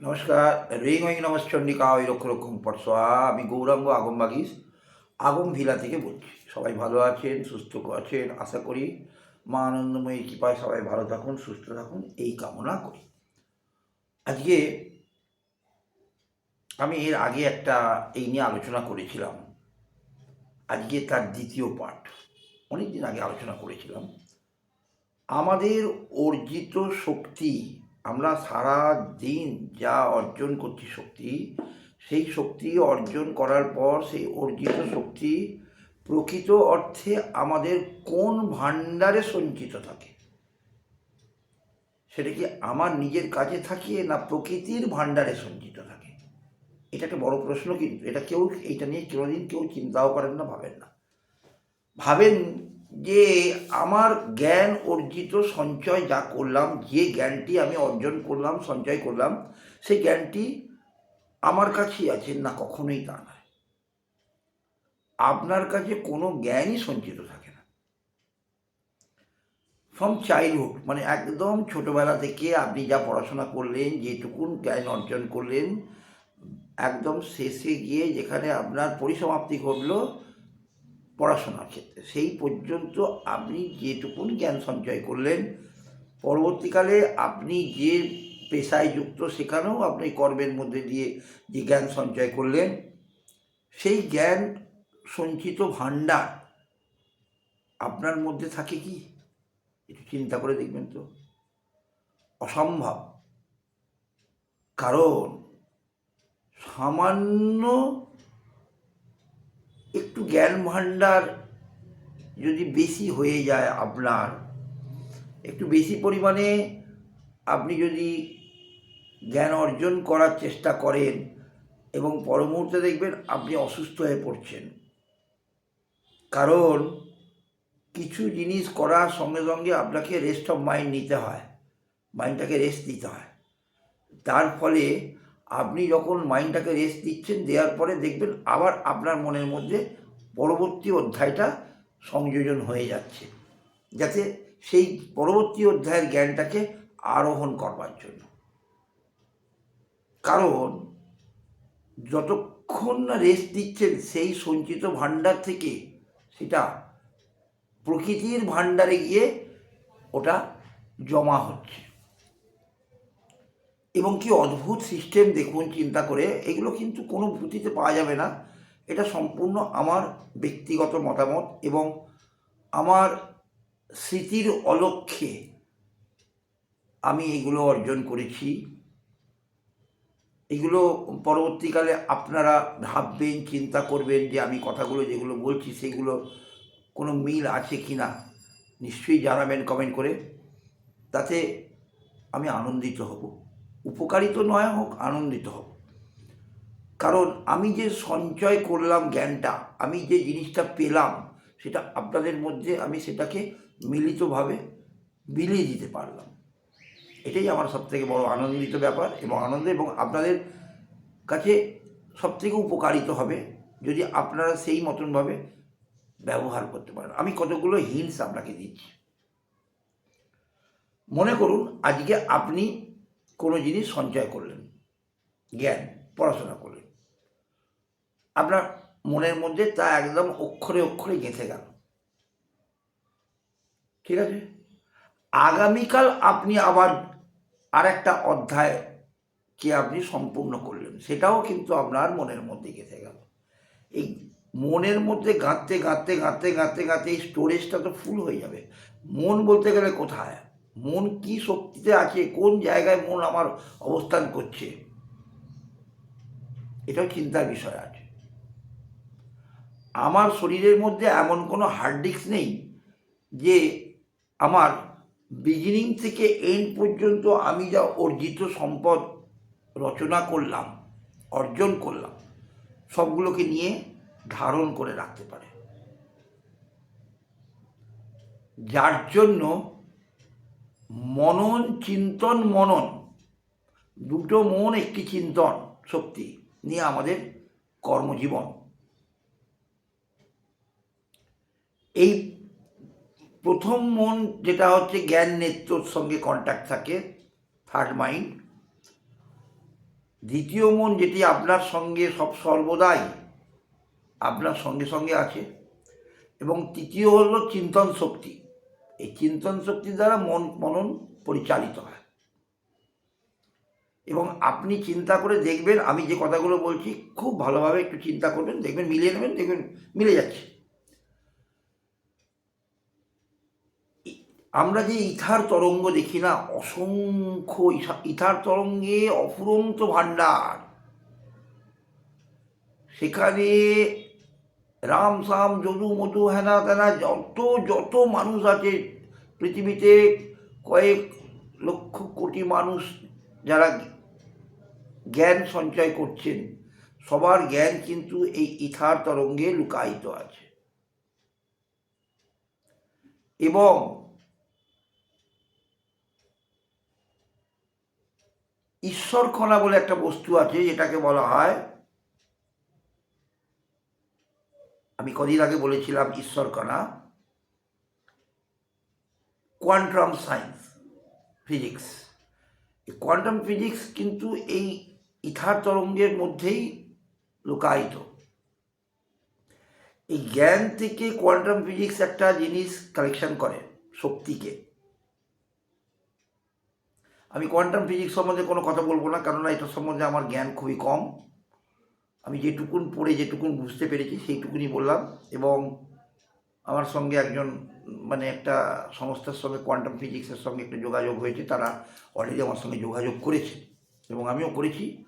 নমস্কার, রিং ওই নমস্চন্ডিকা ওই রক্ষ রক্ষম পরশোয়া আমি গৌরাঙ্গ আগম বাগিস, আগম ভিলা থেকে বলছি। সবাই ভালো আছেন, সুস্থ আছেন? আশা করি মা আনন্দময়ী কৃপায় সবাই ভালো থাকুন, সুস্থ থাকুন, এই কামনা করি। আজকে আমি এর আগে একটা এই নিয়ে আলোচনা করেছিলাম। আজকে তার দ্বিতীয় পার্ট অনেক দিন আগে আলোচনা করেছিলাম। আমাদের অর্জিত শক্তি আমরা সারা দিন যা অর্জন করছি শক্তি, সেই শক্তি অর্জন করার পর সেই অর্জিত শক্তি প্রকৃত অর্থে আমাদের কোন ভাণ্ডারে সঞ্চিত থাকে? সেটা কি আমার নিজের কাজে থাকে না প্রকৃতির ভাণ্ডারে সঞ্চিত থাকে? এটা একটা বড় প্রশ্ন কিন্তু। এটা কেউ এটা নিয়ে কোনোদিন কেউ চিন্তাও করেন না, ভাবেন না। ভাবেন যে আমার জ্ঞান অর্জিত সঞ্চয় যা করলাম, যে জ্ঞানটি আমি অর্জন করলাম, সঞ্চয় করলাম, সেই জ্ঞানটি আমার কাছেই আছে, না কখনোই তা নয়। আপনার কাছে কোনো জ্ঞানই সঞ্চিত থাকে না। ফ্রম চাইল্ডহুড মানে একদম ছোটবেলা থেকে আপনি যা পড়াশোনা করলেন যেটুকুন জ্ঞান অর্জন করলেন, একদম শেষে গিয়ে যেখানে আপনার পরিসমাপ্তি ঘটলো পড়াশোনার ক্ষেত্রে। সেই পর্যন্ত আপনি যেটুকুন জ্ঞান সঞ্চয় করলেন, পরবর্তীকালে আপনি যে পেশায় যুক্ত সেখানেও আপনি কর্মের মধ্যে দিয়ে যে জ্ঞান সঞ্চয় করলেন, সেই জ্ঞান সঞ্চিত ভাণ্ডার আপনার মধ্যে থাকে কি? একটু চিন্তা করে দেখবেন তো। অসম্ভব। কারণ সামান্য একটু জ্ঞান ভাণ্ডার যদি বেশি হয়ে যায় আপনার, একটু বেশি পরিমাণে আপনি যদি জ্ঞান অর্জন করার চেষ্টা করেন এবং পর মুহূর্তে দেখবেন আপনি অসুস্থ হয়ে পড়ছেন। কারণ কিছু জিনিস করার সঙ্গে সঙ্গে আপনাকে রেস্ট অফ মাইন্ড নিতে হয় মাইন্ডটাকে রেস্ট দিতে হয়। তার ফলে আপনি যখন মাইন্ডটাকে রেস্ট দিচ্ছেন, দেওয়ার পরে দেখবেন আবার আপনার মনের মধ্যে পরবর্তী অধ্যায়টা সংযোজন হয়ে যাচ্ছে, যাতে সেই পরবর্তী অধ্যায়ের জ্ঞানটাকে আরোহণ করবার জন্য। কারণ যতক্ষণ না রেস্ট দিচ্ছেন, সেই সঞ্চিত ভাণ্ডার থেকে সেটা প্রকৃতির ভাণ্ডারে গিয়ে ওটা জমা হচ্ছে। এবং কি অদ্ভুত সিস্টেম দেখুন, চিন্তা করে, এগুলো কিন্তু কোনো ভূতিতে পাওয়া যাবে না। এটা সম্পূর্ণ আমার ব্যক্তিগত মতামত এবং আমার স্মৃতির অলক্ষ্যে আমি এগুলো অর্জন করেছি। এগুলো পরবর্তীকালে আপনারা ভাববেন, চিন্তা করবেন যে আমি কথাগুলো যেগুলো বলছি সেগুলো কোনো মিল আছে কি না, নিশ্চয়ই জানাবেন কমেন্ট করে। তাতে আমি আনন্দিত হব। উপকারিত নয় হোক, আনন্দিত হব। কারণ আমি যে সঞ্চয় করলাম জ্ঞানটা, আমি যে জিনিসটা পেলাম, সেটা আপনাদের মধ্যে আমি সেটাকে মিলিতভাবে বিলিয়ে দিতে পারলাম। এটাই আমার সবথেকে বড় আনন্দিত ব্যাপার এবং আনন্দ এবং আপনাদের কাছে সবথেকে উপকারিত হবে যদি আপনারা সেই মতনভাবে ব্যবহার করতে পারেন। আমি কতগুলো হিন্টস আপনাকে দিচ্ছি। মনে করুন, আজকে আপনি কোনো জিনিস সঞ্চয় করলেন, জ্ঞান, পড়াশোনা করলেন। আপনার মনের মধ্যে তা একদম অক্ষরে অক্ষরে গেঁথে গেল। ঠিক আছে? আগামীকাল আপনি আবার আর একটা অধ্যায়কে আপনি সম্পূর্ণ করলেন, সেটাও কিন্তু আপনার মনের মধ্যে গেঁথে গেল। এই মনের মধ্যে গাঁথতে গাঁথতে গাঁথতে গাঁথতে গাঁথতে এই স্টোরেজটা তো ফুল হয়ে যাবে। মন বলতে গেলে কোথায়? মন কি শক্তিতে আছে? কোন জায়গায় মন আমার অবস্থান করছে? এটাও চিন্তার বিষয় আছে আমার শরীরের মধ্যে এমন কোনো হার্ড ডিস্ক নেই যে আমার বিগিনিং থেকে এন্ড পর্যন্ত আমি যা অর্জিত সম্পদ রচনা করলাম, অর্জন করলাম, সবগুলোকে নিয়ে ধারণ করে রাখতে পারে। যার জন্য মনন, চিন্তন, মনন, দুটো মন একটি চিন্তন শক্তি নিয়ে আমাদের কর্মজীবন। এই প্রথম মন যেটা হচ্ছে জ্ঞান নেত্রর সঙ্গে কন্ট্যাক্ট থাকে থার্ড মাইন্ড দ্বিতীয় মন যেটি আপনার সঙ্গে সব সর্বদাই, আপনার সঙ্গে সঙ্গে আছে। এবং তৃতীয় হল চিন্তন শক্তি। এই চিন্তন শক্তির দ্বারা মন মনন পরিচালিত হয়। এবং আপনি চিন্তা করে দেখবেন, আমি যে কথাগুলো বলছি, খুব ভালোভাবে একটু চিন্তা করবেন, দেখবেন মিলিয়ে নেবেন, দেখবেন মিলে যাচ্ছে। আমরা যে ইথার তরঙ্গ দেখি না, অসংখ্য ইথার তরঙ্গে অফুরন্ত ভাণ্ডার। সেখানে রাম সাম যদু মধু হেনা তেনা যত যত মানুষ আছে পৃথিবীতে, কয়েক লক্ষ কোটি মানুষ যারা জ্ঞান সঞ্চয় করছেন, সবার জ্ঞান কিন্তু এই ইথার তরঙ্গে লুকায়িত আছে। এবং ঈশ্বরকণা বলে একটা বস্তু আছে, যেটাকে বলা হয়, আমি কদিন আগে বলেছিলাম ঈশ্বর ঈশ্বরকণা quantum science physics. Quantum physics কিন্তু এই ইথার তরঙ্গের মধ্যেই লুকায়িত। এই জ্ঞান থেকে কোয়ান্টাম ফিজিক্স একটা জিনিস কালেকশন করে, শক্তিকে। আমি কোয়ান্টাম ফিজিক্স সম্বন্ধে কোনো কথা বলব না, কেননা এটা সম্বন্ধে আমার জ্ঞান খুবই কম। আমি যেটুকুন পড়ে, যেটুকুন বুঝতে পেরেছি সেইটুকুনি বললাম। এবং আমার সঙ্গে একজন মানে একটা সংস্থার সঙ্গে, কোয়ান্টাম ফিজিক্সের সঙ্গে একটা যোগাযোগ হয়েছে, তারা অলরেডি আমার সঙ্গে যোগাযোগ করেছে, এবং আমিও করেছি।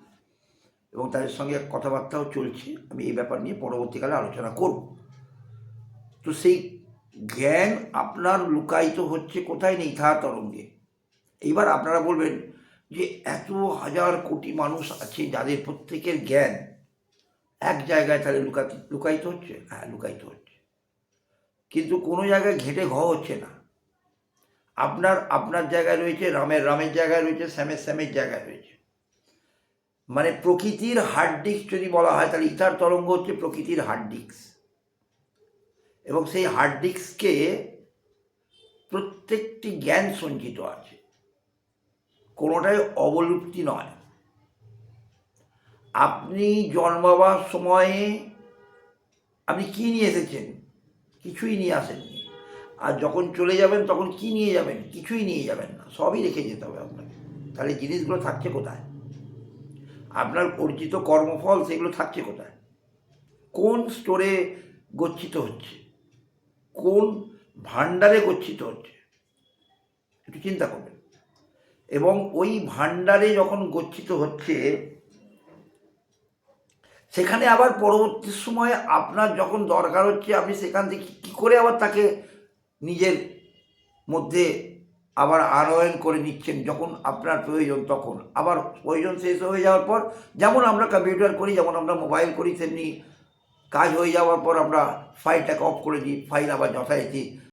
এবং তাদের সঙ্গে কথাবার্তাও চলছে, আমি এই ব্যাপার নিয়ে পরবর্তীকালে আলোচনা করব। তো সেই জ্ঞান আপনার লুকায়িত হচ্ছে কোথায় নেই ইথা তরঙ্গে। এইবার আপনারা বলবেন যে এত হাজার কোটি মানুষ আছে যাদের প্রত্যেকের জ্ঞান এক জায়গায় তাহলে লুকাত, লুকায়িত হচ্ছে? হ্যাঁ লুকায়িত হচ্ছে। কিন্তু কোনো জায়গায় ঘেটে ঘ হচ্ছে না। আপনার আপনার জায়গায় রয়েছে, রামের রামের জায়গায় রয়েছে শ্যামের শ্যামের জায়গায় রয়েছে। মানে প্রকৃতির হার্ড ডিস্ক যদি বলা হয়, তাহলে ইথার তরঙ্গ হচ্ছে প্রকৃতির হার্ড ডিস্ক এবং সেই হার্ড ডিস্কে প্রত্যেকটি জ্ঞান সঞ্চিত আছে। কোনোটাই অবলুপ্তি নয়। আপনি জন্মাবার সময়ে আপনি কি নিয়ে এসেছেন? কিছুই নিয়ে আসেননি। আর যখন চলে যাবেন, তখন কি নিয়ে যাবেন? কিছুই নিয়ে যাবেন না। সবই রেখে যেতে হবে আপনাকে। তাহলে জিনিসগুলো থাকছে কোথায়? আপনার অর্জিত কর্মফল সেগুলো থাকছে কোথায়? কোন স্টোরে গচ্ছিত হচ্ছে? কোন ভাণ্ডারে গচ্ছিত হচ্ছে? একটু চিন্তা করবেন। এবং ওই ভাণ্ডারে যখন গচ্ছিত হচ্ছে, সেখানে আবার পরবর্তী সময়ে আপনার যখন দরকার হচ্ছে, আপনি সেখান থেকে কী করে আবার তাকে নিজের মধ্যে আবার আনয়ন করে নিচ্ছেন, যখন আপনার প্রয়োজন তখন? আবার প্রয়োজন শেষ হয়ে যাওয়ার পর, যেমন আমরা কম্পিউটার করি, যেমন আমরা মোবাইল করি, তেমনি কাজ হয়ে যাওয়ার পর আমরা ফাইলটাকে অফ করে দিই ফাইল আবার যথারীতি